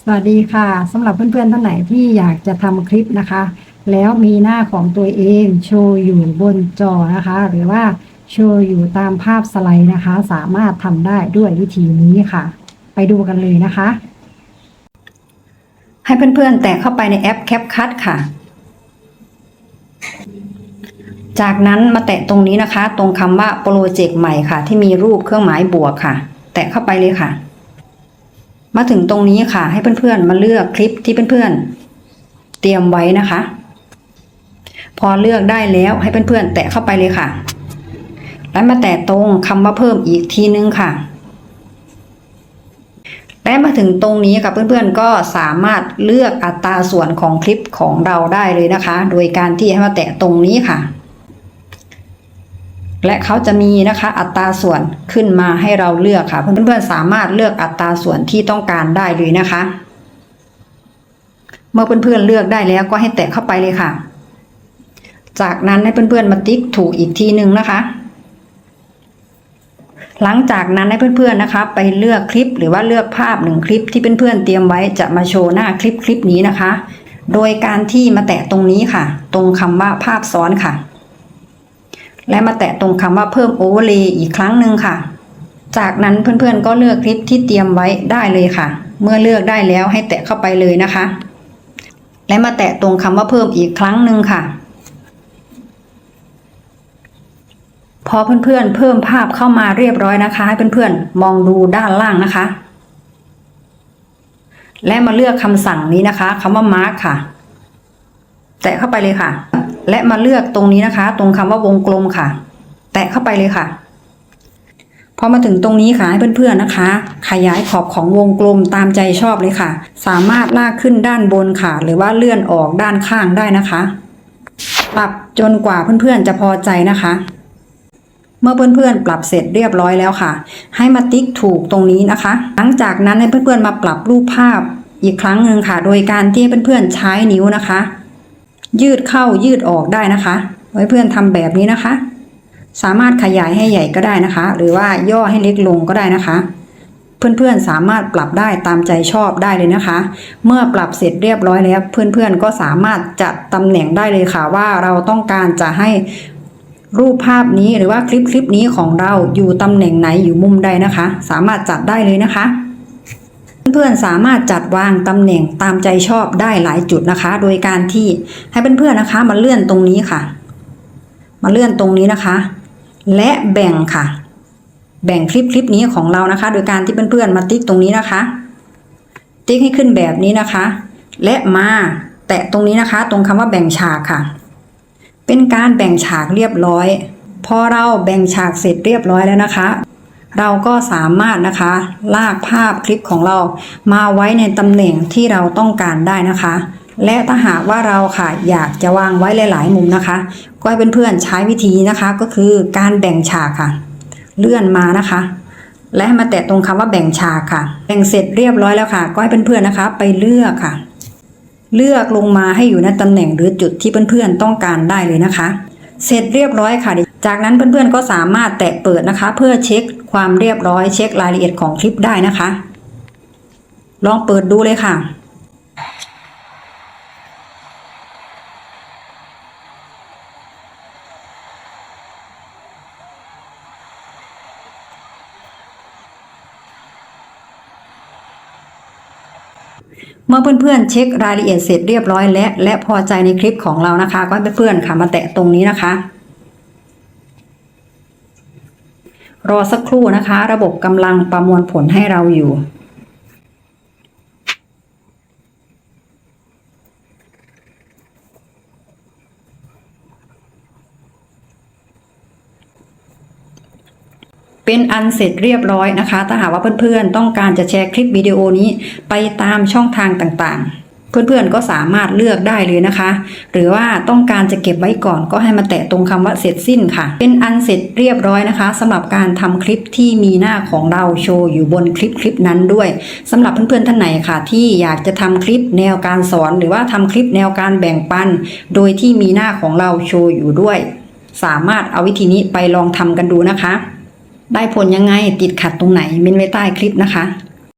สวัสดีค่ะสำหรับเพื่อนๆท่านไหนที่อยากจะทำคลิปนะคะ แล้วมีหน้าของตัวเองโชว์อยู่บนจอนะคะ หรือว่าโชว์อยู่ตามภาพสไลด์นะคะ สามารถทำได้ด้วยวิธีนี้ค่ะ ไปดูกันเลยนะคะ ให้เพื่อนๆ แตะเข้าไปในแอป CapCut ค่ะ จากนั้นมาแตะตรงนี้นะคะ ตรงคำว่าโปรเจกต์ใหม่ค่ะ ที่มีรูปเครื่องหมายบวกค่ะ แตะเข้าไปเลยค่ะ มาถึงตรงนี้ค่ะ ให้เพื่อนๆมาเลือกคลิปที่เพื่อนๆ เตรียมไว้นะคะ พอเลือกได้แล้วให้เพื่อนๆ แตะเข้าไปเลยค่ะ แล้วมาแตะตรงคำว่าเพิ่มอีกทีนึงค่ะ และมาถึงตรงนี้กับเพื่อนๆ ก็สามารถเลือกอัตราส่วนของคลิปของเราได้เลยนะคะ โดยการที่ให้มาแตะตรงนี้ค่ะ และเขาจะมีนะคะอัตราส่วนขึ้นมาให้เราเลือกค่ะ เพื่อนๆสามารถเลือกอัตราส่วนที่ต้องการได้เลยนะคะ เมื่อเพื่อนๆเลือกได้แล้วก็ให้แตะเข้าไปเลยค่ะ จากนั้นให้เพื่อนๆมาติ๊กถูกอีกทีหนึ่งนะคะ หลังจากนั้นให้เพื่อนๆนะคะ ไปเลือกคลิปหรือว่าเลือกภาพหนึ่งคลิปที่เพื่อนๆเตรียมไว้จะมาโชว์หน้าคลิปคลิปนี้นะคะ โดยการที่มาแตะตรงนี้ค่ะ ตรงคำว่าภาพซ้อนค่ะ และมาแตะตรงคำว่าเพิ่มโอเวอร์เลย์อีกครั้งหนึ่งค่ะ จากนั้นเพื่อนๆก็เลือกคลิปที่เตรียมไว้ได้เลยค่ะ เมื่อเลือกได้แล้วให้แตะเข้าไปเลยนะคะ และมาแตะตรงคำว่าเพิ่มอีกครั้งหนึ่งค่ะ พอเพื่อนๆเพิ่มภาพเข้ามาเรียบร้อยนะคะ ให้เพื่อนๆมองดูด้านล่างนะคะ และมาเลือกคำสั่งนี้นะคะคำว่า mark ค่ะ แตะเข้าไปเลยค่ะ และมาเลือกตรงนี้นะคะ ตรงคำว่าวงกลมค่ะ แตะเข้าไปเลยค่ะพอมาถึงตรงนี้ค่ะให้เพื่อนๆนะคะ ขยายขอบของวงกลมตามใจชอบเลยค่ะ สามารถลากขึ้นด้านบนค่ะ หรือว่าเลื่อนออกด้านข้างได้นะคะปรับจนกว่าเพื่อนๆจะพอใจนะคะ เมื่อเพื่อนๆ ปรับเสร็จเรียบร้อยแล้วค่ะ ให้มาติ๊กถูกตรงนี้นะคะ หลังจากนั้นให้เพื่อนๆมาปรับรูปภาพอีกครั้งหนึ่งค่ะ โดยการที่เพื่อนๆใช้นิ้วนะคะ ยืดเข้ายืดออกได้นะคะ ไว้เพื่อนทำแบบนี้นะคะ สามารถขยายให้ใหญ่ก็ได้นะคะ หรือว่าย่อให้เล็กลงก็ได้นะคะ เพื่อนๆสามารถปรับได้ตามใจชอบได้เลยนะคะ เมื่อปรับเสร็จเรียบร้อยแล้ว เพื่อนๆก็สามารถจัดตำแหน่งได้เลยค่ะว่าเราต้องการจะให้รูปภาพนี้หรือว่าคลิปคลิปนี้ของเราอยู่ตำแหน่งไหนอยู่มุมใดนะคะ สามารถจัดได้เลยนะคะ เพื่อนๆสามารถจัดวางตำแหน่งตามใจชอบได้หลายจุดนะคะ โดยการที่ให้เพื่อนๆนะคะ มาเลื่อนตรงนี้ค่ะ มาเลื่อนตรงนี้นะคะ และแบ่งค่ะ แบ่งคลิปคลิปนี้ของเรานะคะ โดยการที่เพื่อนๆมาติ๊กตรงนี้นะคะ ติ๊กให้ขึ้นแบบนี้นะคะ และมาแตะตรงนี้นะคะ ตรงคำว่าแบ่งฉากค่ะ เป็นการแบ่งฉากเรียบร้อยพอเราแบ่งฉากเสร็จเรียบร้อยแล้วนะคะ เราก็สามารถนะคะลากภาพคลิปของเรามาไว้ในตำแหน่งที่เราต้องการได้นะคะ และถ้าหากว่าเราค่ะอยากจะวางไว้หลาย ๆ มุมนะคะ ก็ให้เพื่อนๆใช้วิธีนะคะก็คือการแบ่งฉากค่ะ เลื่อนมานะคะ และให้มาแตะตรงคำว่าแบ่งฉากค่ะ แบ่งเสร็จเรียบร้อยแล้วค่ะ ก็ให้เพื่อนๆนะคะ ไปเลือกค่ะ เลือกลงมาให้อยู่ในตำแหน่งหรือจุดที่เพื่อนๆต้องการได้เลยนะคะ เสร็จเรียบร้อยค่ะ จากนั้นเพื่อนๆก็สามารถแตะเปิดนะคะ เพื่อเช็คความเรียบร้อยเช็ครายละเอียดของคลิปได้นะคะ ลองเปิดดูเลยค่ะ เมื่อเพื่อนๆเช็ครายละเอียดเสร็จเรียบร้อยและและพอใจในคลิปของเรานะคะ ก็เพื่อนๆค่ะมาแตะตรงนี้นะคะ รอสักครู่นะคะ ระบบกำลังประมวลผลให้เราอยู่ เป็นอันเสร็จเรียบร้อยนะคะ ถ้าหากว่าเพื่อนๆ ต้องการจะแชร์คลิปวิดีโอนี้ไปตามช่องทางต่างๆ เพื่อนๆก็สามารถเลือกได้เลยนะคะ หรือว่าต้องการจะเก็บไว้ก่อนก็ให้มาแตะตรงคำว่าเสร็จสิ้นค่ะ เป็นอันเสร็จเรียบร้อยนะคะสำหรับการทำคลิปที่มีหน้าของเราโชว์อยู่บนคลิปคลิปนั้นด้วยสำหรับเพื่อนๆท่านไหนค่ะ ที่อยากจะทำคลิปแนวการสอน หรือว่าทำคลิปแนวการแบ่งปัน โดยที่มีหน้าของเราโชว์อยู่ด้วย สามารถเอาวิธีนี้ไปลองทำกันดูนะคะ ได้ผลยังไงติดขัดตรงไหนเม้นไว้ใต้คลิปนะคะ